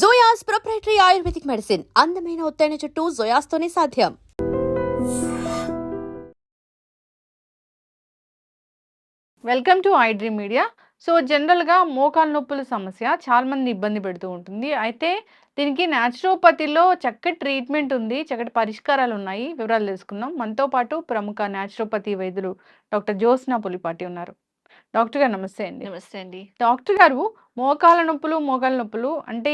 జోయాస్ proprietary ayurvedic medicine అందమైన ఒత్తైన చుట్టూ జోయాస్తోనే సాధ్యం. Welcome to iDream media so జనరల్గా మోకాల నొప్పుల సమస్య చాలా మంది ఇబ్బంది పెడుతూ ఉంటుంది. అయితే దీనికి న్యాచురోపతిలో చక్కటి ట్రీట్మెంట్ ఉంది. చక్కటి పరిష్కారాలు ఉన్నాయి. వివరాలు తెలుసుకుందాం. మనతో పాటు ప్రముఖ న్యాచురోపతి వైద్యులు డాక్టర్ జ్యోత్స్న పులిపాటి ఉన్నారు. డాక్టర్ గారు నమస్తే అండి. నమస్తే అండి. డాక్టర్ గారు మోకాల నొప్పులు మోకాల నొప్పులు అంటే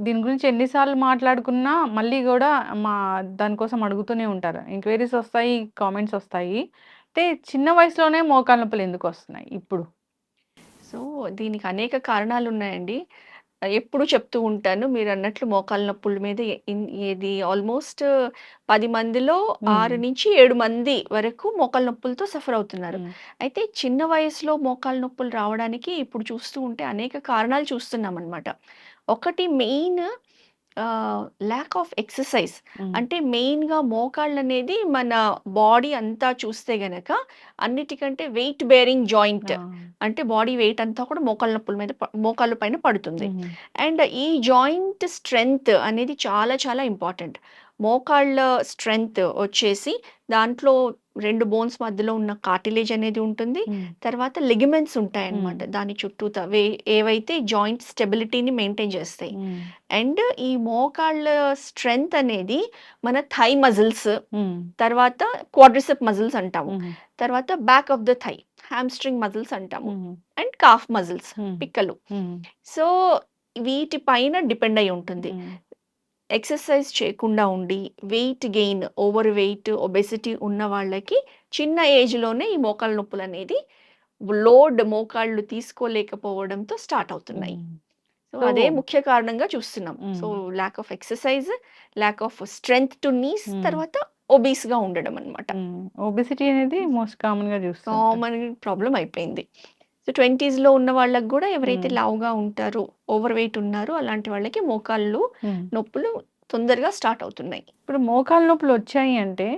దీని గురించి ఎన్నిసార్లు మాట్లాడుకున్నా మళ్ళీ కూడా మా దానికోసం అడుగుతూనే ఉంటారు. ఎంక్వైరీస్ వస్తాయి కామెంట్స్ వస్తాయి. అయితే చిన్న వయసులోనే మోకాల నొప్పులు ఎందుకు వస్తున్నాయి ఇప్పుడు? సో దీనికి అనేక కారణాలు ఉన్నాయండి. ఎప్పుడు చెప్తూ ఉంటాను మీరు అన్నట్లు మోకాల నొప్పుల మీద ఇది ఆల్మోస్ట్ పది మందిలో ఆరు. నుంచి ఏడు మంది వరకు మోకాల నొప్పులతో సఫర్ అవుతున్నారు. అయితే చిన్న వయసులో మోకాల నొప్పులు రావడానికి ఇప్పుడు చూస్తూ ఉంటే అనేక కారణాలు చూస్తున్నాం అనమాట ఒకటి మెయిన్ ల్యాక్ ఆఫ్ ఎక్సర్సైజ్. అంటే మెయిన్గా మోకాళ్ళు అనేది మన బాడీ అంతా చూస్తే గనక అన్నిటికంటే వెయిట్ బేరింగ్ జాయింట్. అంటే బాడీ వెయిట్ అంతా కూడా మోకాళ్ళ నొప్పుల మీద మోకాళ్ళ పైన పడుతుంది. అండ్ ఈ జాయింట్ స్ట్రెంగ్త్ అనేది చాలా చాలా ఇంపార్టెంట్ మోకాళ్ళ స్ట్రెంగ్త్ వచ్చేసి దాంట్లో రెండు బోన్స్ మధ్యలో ఉన్న కార్టిలేజ్ అనేది ఉంటుంది. తర్వాత లిగమెంట్స్ ఉంటాయి అన్నమాట. దాని చుట్టూతా వే ఏవైతే జాయింట్ స్టెబిలిటీని మెయింటైన్ చేస్తాయి. అండ్ ఈ మోకాళ్ళ స్ట్రెంగ్త్ అనేది మన థై మజిల్స్. తర్వాత క్వాడ్రిసెప్ మజిల్స్ అంటాము. తర్వాత back of the thigh hamstring muscles అంటాము. And calf muscles. పిక్కలు. సో వీటి పైన డిపెండ్ అయి ఉంటుంది. ఎక్సర్సైజ్ చేయకుండా ఉండి weight gain over weight obesity ఉన్న వాళ్ళకి చిన్న ఏజ్లోనే ఈ మోకాళ్ళ నొప్పులు అనేది లోడ్ మోకాళ్ళు తీసుకోలేకపోవడంతో స్టార్ట్ అవుతున్నాయి. సో అదే ముఖ్య కారణంగా చూస్తున్నాం. So lack of exercise lack of strength to knees. తర్వాత ఒబీస్గా ఉండడం అనమాట ఒబిసిటీ అనేది మోస్ట్ కామన్గా చూస్తాం కామన్ ప్రాబ్లం అయిపోయింది. సో ట్వంటీస్లో ఉన్న వాళ్ళకి కూడా ఎవరైతే. లావుగా ఉంటారో ఓవర్ వెయిట్ ఉన్నారో అలాంటి వాళ్ళకి మోకాళ్ళు నొప్పులు తొందరగా స్టార్ట్ అవుతున్నాయి. ఇప్పుడు మోకాలు నొప్పులు వచ్చాయి అంటే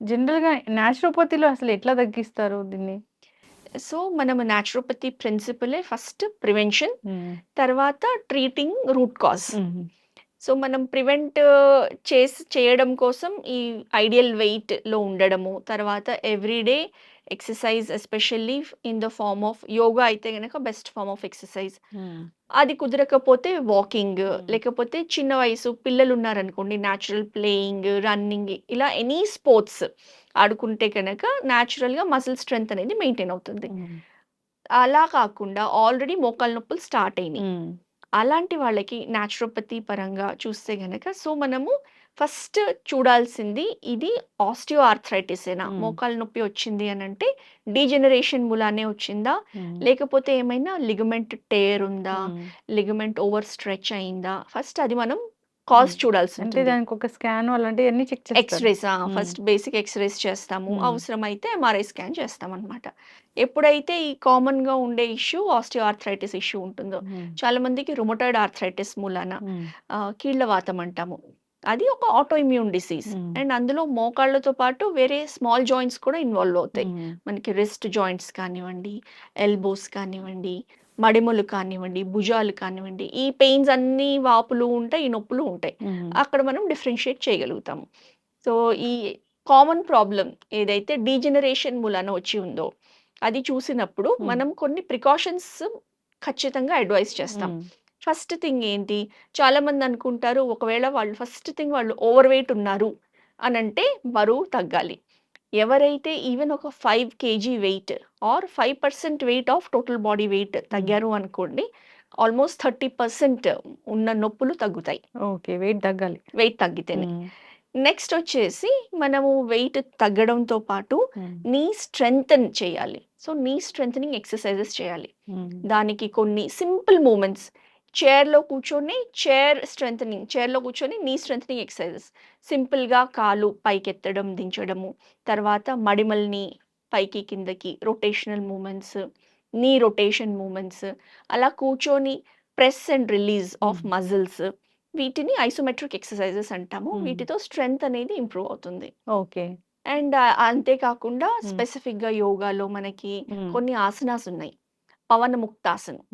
జనరల్గా న్యాచురోపతిలో అసలు ఎట్లా తగ్గిస్తారు దీన్ని? సో మనం న్యాచురోపతి ప్రిన్సిపలే ఫస్ట్ ప్రివెన్షన్ తర్వాత ట్రీటింగ్ రూట్ కాజ్. సో మనం ప్రివెంట్ చేసి చేయడం కోసం ఈ ఐడియల్ వెయిట్లో ఉండడము తర్వాత everyday exercise especially in the form of yoga అయితే కనుక బెస్ట్ ఫార్మ్ ఆఫ్ ఎక్సర్సైజ్ అది కుదరకపోతే వాకింగ్ Hmm. లేకపోతే చిన్న వయసు పిల్లలు ఉన్నారనుకోండి న్యాచురల్ ప్లేయింగ్ రన్నింగ్ ఇలా ఎనీ స్పోర్ట్స్ ఆడుకుంటే కనుక న్యాచురల్గా మసిల్ స్ట్రెంగ్త్ అనేది మెయింటైన్ అవుతుంది. అలా కాకుండా ఆల్రెడీ మోకాలు నొప్పులు స్టార్ట్ అయినాయి. అలాంటి వాళ్ళకి న్యాచురోపతి పరంగా చూస్తే గనక సో మనము ఫస్ట్ చూడాల్సింది ఇది ఆస్టియో ఆర్థరైటిసేనా. మోకాలు నొప్పి వచ్చింది అని అంటే డీజెనరేషన్ మూలానే వచ్చిందా? లేకపోతే ఏమైనా లిగమెంట్ టేర్ ఉందా? లిగమెంట్ ఓవర్ స్ట్రెచ్ అయిందా? ఫస్ట్ అది మనం కాజ్ మ్మ్. చూడాల్సి అంటే ఉంటుంది దానికి ఒక స్కాన్ అలాంటివి అన్ని check xrays. First basic xrays చేస్తాము మ్మ్. అవసరమైతే ఎంఆర్ఐ స్కాన్ చేస్తాం అనమాట ఎప్పుడైతే ఈ కామన్గా ఉండే ఇష్యూ ఆస్టియో ఆర్థరైటిస్ ఇష్యూ ఉంటుందో. చాలా మందికి రుమటాయిడ్ ఆర్థరైటిస్ మూలాన. ఆ, కీళ్ళ వాతం అంటాము అది ఒక ఆటో ఇమ్యూన్ డిసీజ్. అండ్ అందులో మోకాళ్ళతో పాటు వేరే స్మాల్ జాయింట్స్ కూడా ఇన్వాల్వ్ అవుతాయి. మనకి రిస్ట్ జాయింట్స్ కానివ్వండి ఎల్బోస్ కానివ్వండి మడిమలు కానివ్వండి భుజాలు కానివ్వండి ఈ పెయిన్స్ అన్ని వాపులు ఉంటాయి ఈ నొప్పులు ఉంటాయి. అక్కడ మనం డిఫరెన్షియేట్ చేయగలుగుతాము సో ఈ కామన్ ప్రాబ్లం ఏదైతే డీజనరేషన్ మూలాన వచ్చి ఉందో అది చూసినప్పుడు. మనం కొన్ని ప్రికాషన్స్ ఖచ్చితంగా అడ్వైస్ చేస్తాం. ఫస్ట్ థింగ్ ఏంటి చాలా మంది అనుకుంటారు ఒకవేళ వాళ్ళు ఫస్ట్ థింగ్ వాళ్ళు ఓవర్ వెయిట్ ఉన్నారు అని అంటే బరువు తగ్గాలి ఎవరైతే ఈవెన్ ఒక five kg weight or five percent weight of total body weight తగ్గారు అనుకోండి ఆల్మోస్ట్ థర్టీ పర్సెంట్ ఉన్న నొప్పులు తగ్గుతాయి ఓకే వెయిట్ తగ్గాలి వెయిట్ తగ్గితేనే. నెక్స్ట్ వచ్చేసి మనము వెయిట్ తగ్గడంతో పాటు. నీ స్ట్రెంగ్తన్ చేయాలి సో నీ స్ట్రెంగ్ ఎక్సర్సైజెస్ చేయాలి మ్మ్. దానికి కొన్ని సింపుల్ మూమెంట్స్ చైర్లో కూర్చొని చైర్ స్ట్రెంగ్ చైర్లో కూర్చొని నీ స్ట్రెంగ్ ఎక్సర్సైజెస్ సింపుల్గా కాలు పైకెత్తడం దించడము. తర్వాత మడిమల్ని పైకి కిందకి rotational movements knee rotation movements అలా కూర్చొని press and release of Hmm. Muscles వీటిని ఐసోమెట్రిక్ ఎక్సర్సైజెస్ అంటాము. Hmm. వీటితో స్ట్రెంగ్త్ అనేది ఇంప్రూవ్ అవుతుంది. ఓకే. అండ్ అంతేకాకుండా స్పెసిఫిక్గా యోగాలో మనకి మ్మ్. కొన్ని ఆసనాస్ ఉన్నాయి. పవన ముక్తాసనం.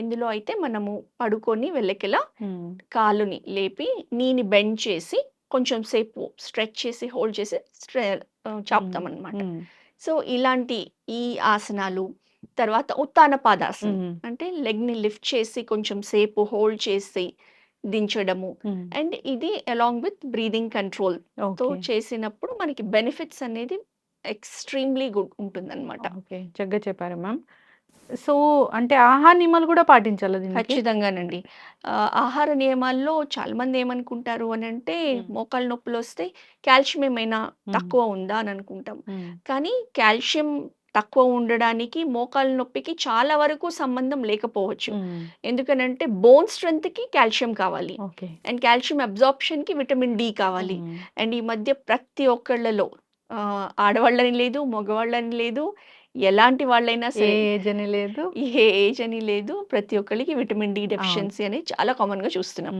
ఇందులో అయితే మనము పడుకొని వెళ్ళకెలా కాలుని లేపి నీని బెండ్ చేసి కొంచెం సేపు స్ట్రెచ్ చేసి హోల్డ్ చేసి చాపుతాం అనమాట సో ఇలాంటి ఈ ఆసనాలు తర్వాత ఉత్తాన పాదాసనం అంటే లెగ్ని లిఫ్ట్ చేసి కొంచెం సేపు హోల్డ్ చేసి దించడము. అండ్ ఇది అలాంగ్ విత్ బ్రీదింగ్ కంట్రోల్. తో చేసినప్పుడు మనకి బెనిఫిట్స్ అనేది ఎక్స్ట్రీమ్లీ గుడ్ ఉంటుంది అనమాట చక్కగా చెప్పారు మ్యామ్. సో అంటే ఆహార నియమాలు కూడా పాటించాలి దీనికి? ఖచ్చితంగానండి. ఆహార నియమాల్లో చాలా మంది ఏమనుకుంటారు అని అంటే. మోకాళ్ళ నొప్పులు వస్తే కాల్షియం ఏమైనా. తక్కువ ఉందా అని అనుకుంటాం. కానీ కాల్షియం తక్కువ ఉండడానికి మోకాళ్ళ నొప్పికి చాలా వరకు సంబంధం లేకపోవచ్చు. ఎందుకనంటే బోన్ స్ట్రెంత్కి కాల్షియం కావాలి. అండ్ కాల్షియం అబ్జార్ప్షన్కి విటమిన్ డి కావాలి. అండ్ ఈ మధ్య ప్రతి ఒక్కళ్ళలో ఆ, ఆడవాళ్ళని లేదు మగవాళ్ళని లేదు ఎలాంటి వాళ్ళైనా సరే ఏజ్ అని లేదు. ఏ ఏజ్ అని లేదు. ప్రతి ఒక్కరికి విటమిన్ డి డెఫిషియన్సీ అనేది చాలా కామన్గా చూస్తున్నాం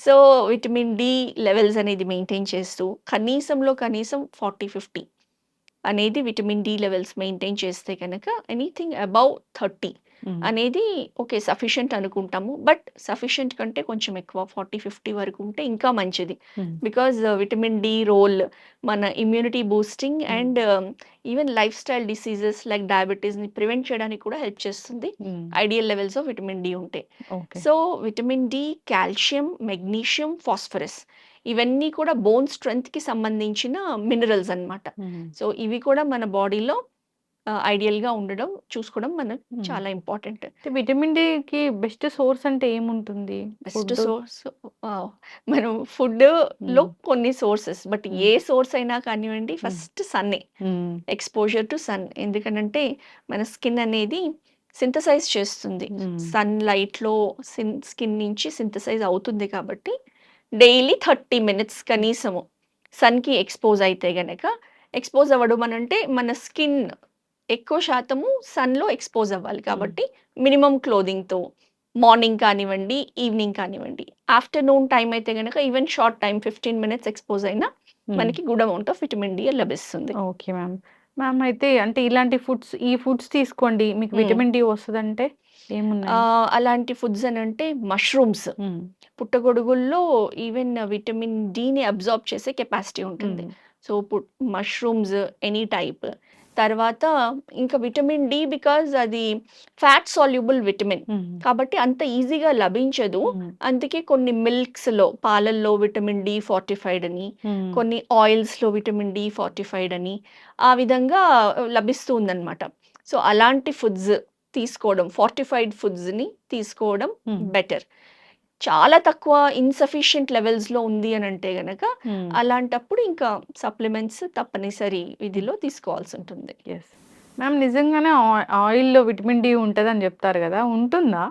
సో విటమిన్ డి లెవెల్స్ అనేది మెయింటైన్ చేస్తూ కనీసంలో కనీసం ఫార్టీ ఫిఫ్టీ అనేది విటమిన్ డి లెవెల్స్ మెయింటైన్ చేస్తే కనుక ఎనీథింగ్ అబౌవ్ థర్టీ అనేది ఓకే సఫిషియంట్ అనుకుంటాము. బట్ సఫిషియంట్ కంటే కొంచెం ఎక్కువ ఫార్టీ ఫిఫ్టీ వరకు ఉంటే ఇంకా మంచిది. Um, because vitamin D role మన immunity boosting Hmm. And even lifestyle diseases like డయాబెటీస్ని prevent చేయడానికి కూడా హెల్ప్ చేస్తుంది. Ideal levels of vitamin D ఉంటే. So vitamin D calcium magnesium phosphorus ఇవన్నీ కూడా బోన్ స్ట్రెంగ్త్కి సంబంధించిన మినరల్స్ అన్నమాట. ఉమ్, సో ఇవి కూడా మన బాడీలో ఐడియల్గా ఉండడం చూసుకోవడం మనకు. చాలా ఇంపార్టెంట్. విటమిన్ డి కి బెస్ట్ సోర్స్ అంటే ఏముంటుంది? బెస్ట్? సోర్స్ మనం ఫుడ్లో. కొన్ని సోర్సెస్ బట్. ఏ సోర్స్ అయినా కానివ్వండి ఫస్ట్ సన్నే. Exposure to sun. ఎందుకనంటే మన స్కిన్ అనేది సింథసైజ్ చేస్తుంది. సన్ లైట్లో సిన్ స్కిన్ నుంచి సింథసైజ్ అవుతుంది కాబట్టి డైలీ థర్టీ మినిట్స్ కనీసము సన్కి ఎక్స్పోజ్ అయితే గనక ఎక్స్పోజ్ అవ్వడం అని అంటే మన స్కిన్ ఎక్కువ శాతము సన్లో ఎక్స్పోజ్ అవ్వాలి కాబట్టి మినిమం క్లోదింగ్తో మార్నింగ్ కానివ్వండి ఈవినింగ్ కానివ్వండి. ఆఫ్టర్నూన్ టైం అయితే గనక even short time fifteen minutes expose అయినా. మనకి good amount of vitamin D లభిస్తుంది. Okay ma'am. మ్యామ్ అయితే అంటే ఇలాంటి ఫుడ్స్ ఈ ఫుడ్స్ తీసుకోండి. మీకు. విటమిన్ డి వస్తుందంటే అలాంటి ఫుడ్స్ అని అంటే మష్రూమ్స్. పుట్టగొడుగుల్లో ఈవెన్ విటమిన్ డిని అబ్జార్బ్ చేసే కెపాసిటీ ఉంటుంది. So mushrooms any type. తర్వాత ఇంకా విటమిన్ డి బికాజ్ అది ఫ్యాట్ సాల్యుబుల్ విటమిన్. కాబట్టి అంత ఈజీగా లభించదు. అందుకే కొన్ని మిల్క్స్లో పాలల్లో విటమిన్ డి ఫార్టిఫైడ్ అని. కొన్ని ఆయిల్స్లో విటమిన్ డి ఫార్టిఫైడ్ అని ఆ విధంగా లభిస్తూ ఉందన్నమాట సో అలాంటి ఫుడ్స్ తీసుకోవడం ఫార్టిఫైడ్ ఫుడ్స్ని తీసుకోవడం. బెటర్ చాలా తక్కువ ఇన్సఫిషియంట్ లెవెల్స్లో ఉంది అని అంటే గనక మ్మ్. అలాంటప్పుడు ఇంకా సప్లిమెంట్స్ తప్పనిసరి విధిలో తీసుకోవాల్సి ఉంటుంది ఎస్ మ్యామ్ నిజంగానే ఆయిల్లో విటమిన్ డి ఉంటుందని చెప్తారు కదా ఉంటుందా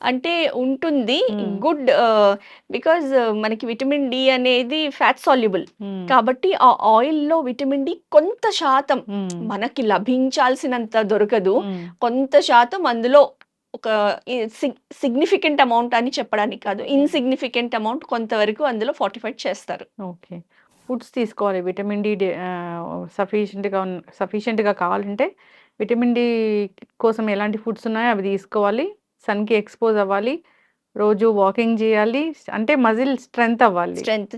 అంటే ఉంటుంది Hmm. గుడ్ బికాజ్ మనకి విటమిన్ డి అనేది ఫ్యాట్ సాల్యుబుల్ మ్మ్. కాబట్టి ఆ ఆయిల్లో విటమిన్ డి కొంత శాతం. మనకి లభించాల్సినంత దొరకదు. కొంత శాతం అందులో ఒక సిగ్నిఫికెంట్ అమౌంట్ అని చెప్పడానికి కాదు. ఇన్సిగ్నిఫికెంట్ అమౌంట్ కొంతవరకు అందులో ఫార్టిఫైడ్ చేస్తారు. ఓకే. ఫుడ్స్ తీసుకోవాలి. విటమిన్ డి సఫిషియెంట్గా సఫిషియెంట్గా కావాలంటే విటమిన్ డి కోసం ఎలాంటి ఫుడ్స్ ఉన్నాయో అవి తీసుకోవాలి. సన్కి ఎక్స్పోజ్ అవ్వాలి. రోజు వాకింగ్ చేయాలి. అంటే మజిల్ స్ట్రెంగ్త్ అవ్వాలి. స్ట్రెంగ్త్.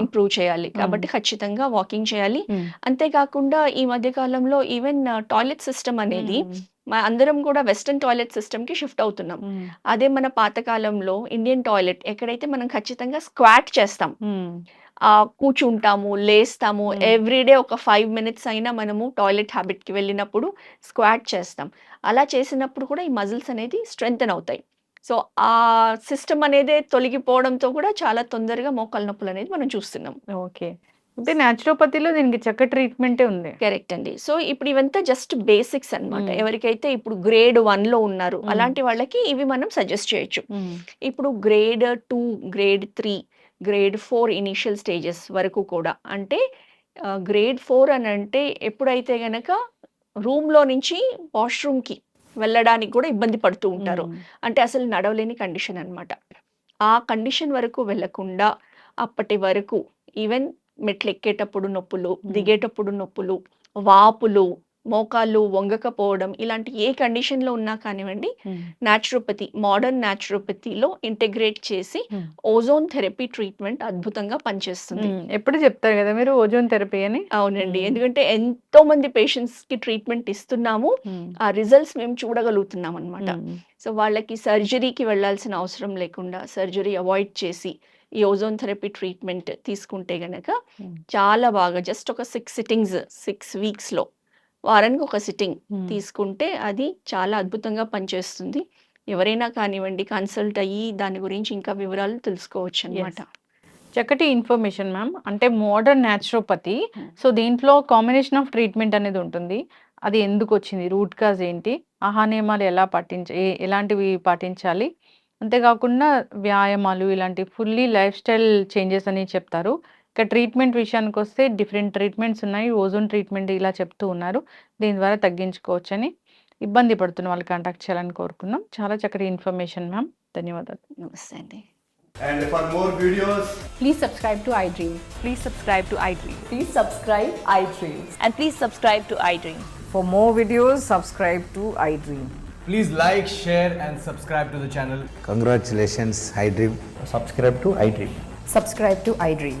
ఇంప్రూవ్ చేయాలి. కాబట్టి ఖచ్చితంగా వాకింగ్ చేయాలి. అంతేకాకుండా ఈ మధ్య కాలంలో ఈవెన్ టాయిలెట్ సిస్టమ్ అనేది అందరం కూడా వెస్టర్న్ టాయిలెట్ సిస్టమ్కి షిఫ్ట్ అవుతున్నాం. అదే మన పాతకాలంలో ఇండియన్ టాయిలెట్ ఎక్కడైతే మనం ఖచ్చితంగా స్క్వాట్ చేస్తాం కూర్చుంటాము లేస్తాము. ఎవ్రీడే ఒక ఫైవ్ మినిట్స్ అయినా మనము టాయిలెట్ హ్యాబిట్కి వెళ్ళినప్పుడు స్క్వాట్ చేస్తాం. అలా చేసినప్పుడు కూడా ఈ మజిల్స్ అనేది స్ట్రెంగ్తన్ అవుతాయి. సో ఆ సిస్టమ్ అనేది తొలగిపోవడంతో కూడా చాలా తొందరగా మోకాళ్ళ నొప్పులు అనేది మనం చూస్తున్నాం ఓకే అంటే న్యాచురోపతిలో దీనికి చక్క ట్రీట్మెంటే ఉంది కరెక్ట్ అండి సో ఇప్పుడు ఇవంతా జస్ట్ బేసిక్స్ అన్నమాట Hmm. ఎవరికైతే ఇప్పుడు గ్రేడ్ వన్లో ఉన్నారు. అలాంటి వాళ్ళకి ఇవి మనం సజెస్ట్ చేయొచ్చు. ఇప్పుడు grade two grade three grade four initial stages వరకు కూడా అంటే గ్రేడ్ ఫోర్ అని అంటే ఎప్పుడైతే గనక రూమ్లో నుంచి వాష్రూమ్కి వెళ్ళడానికి కూడా ఇబ్బంది పడుతూ ఉంటారు. అంటే అసలు నడవలేని కండిషన్ అన్నమాట ఆ కండిషన్ వరకు వెళ్ళకుండా అప్పటి వరకు ఈవెన్ మెట్లు ఎక్కేటప్పుడు నొప్పులు. దిగేటప్పుడు నొప్పులు వాపులు మోకాళ్ళు వంగకపోవడం ఇలాంటి ఏ కండిషన్‌లో ఉన్నా కానివ్వండి, న్యాచురోపతి మోడర్న్ న్యాచురోపతిలో ఇంటిగ్రేట్ చేసి. ఓజోన్ థెరపీ ట్రీట్మెంట్ అద్భుతంగా పనిచేస్తుంది. ఎప్పుడు చెప్తారు గదా మీరు ఓజోన్ థెరపీ అని? అవునండి. ఎందుకంటే ఎంతో మంది పేషెంట్స్‌కి ట్రీట్మెంట్ ఇస్తున్నాము. ఆ రిజల్ట్స్ మేము చూడగలుగుతున్నామనమాట. హ్మ్. సో, వాళ్ళకి సర్జరీకి వెళ్ళాల్సిన అవసరం లేకుండా సర్జరీ అవాయిడ్ చేసి ఈ ఓజోన్ థెరపీ ట్రీట్మెంట్ తీసుకుంటే గనక. చాలా బాగా జస్ట్ ఒక 6 సిట్టింగ్స్ 6 వీక్స్‌లో వారానికి ఒక సిట్టింగ్. తీసుకుంటే అది చాలా అద్భుతంగా పనిచేస్తుంది. ఎవరైనా కానివ్వండి కన్సల్ట్ అయ్యి దాని గురించి ఇంకా వివరాలు తెలుసుకోవచ్చనమాట. యెస్. చక్కటి ఇన్ఫర్మేషన్ మ్యామ్. అంటే మోడర్న్ న్యాచురోపతి. సో, దీంట్లో కాంబినేషన్ ఆఫ్ ట్రీట్మెంట్ అనేది ఉంటుంది. అది ఎందుకొచ్చింది? రూట్ కాజ్ ఏంటి? ఆహార నియమాలు ఎలా పాటించ ఎలాంటివి పాటించాలి? అంతేకాకుండా వ్యాయామాలు ఇలాంటి ఫుల్లీ లైఫ్ స్టైల్ చేంజెస్ అని చెప్తారు. ఇక ట్రీట్మెంట్ విషయానికొస్తే డిఫరెంట్ ట్రీట్మెంట్స్ ఉన్నాయి. ఓజోన్ ట్రీట్మెంట్ ఇలా చెప్తూ ఉన్నారు. దీని ద్వారా తగ్గించుకోవచ్చని ఇబ్బంది పడుతున్న వాళ్ళు కాంటాక్ట్ చేయాలని కోరుకుందాం. చాలా చక్కటి ఇన్ఫర్మేషన్ మ్యామ్. ధన్యవాదాలు. నమస్తే అండి. And for more videos, Please subscribe to iDream. Please subscribe to iDream. Please subscribe iDream. And please subscribe to iDream. For more videos, subscribe to iDream. Please like, share, and subscribe to the channel. Congratulations, iDream. subscribe to iDream. Subscribe to iDream.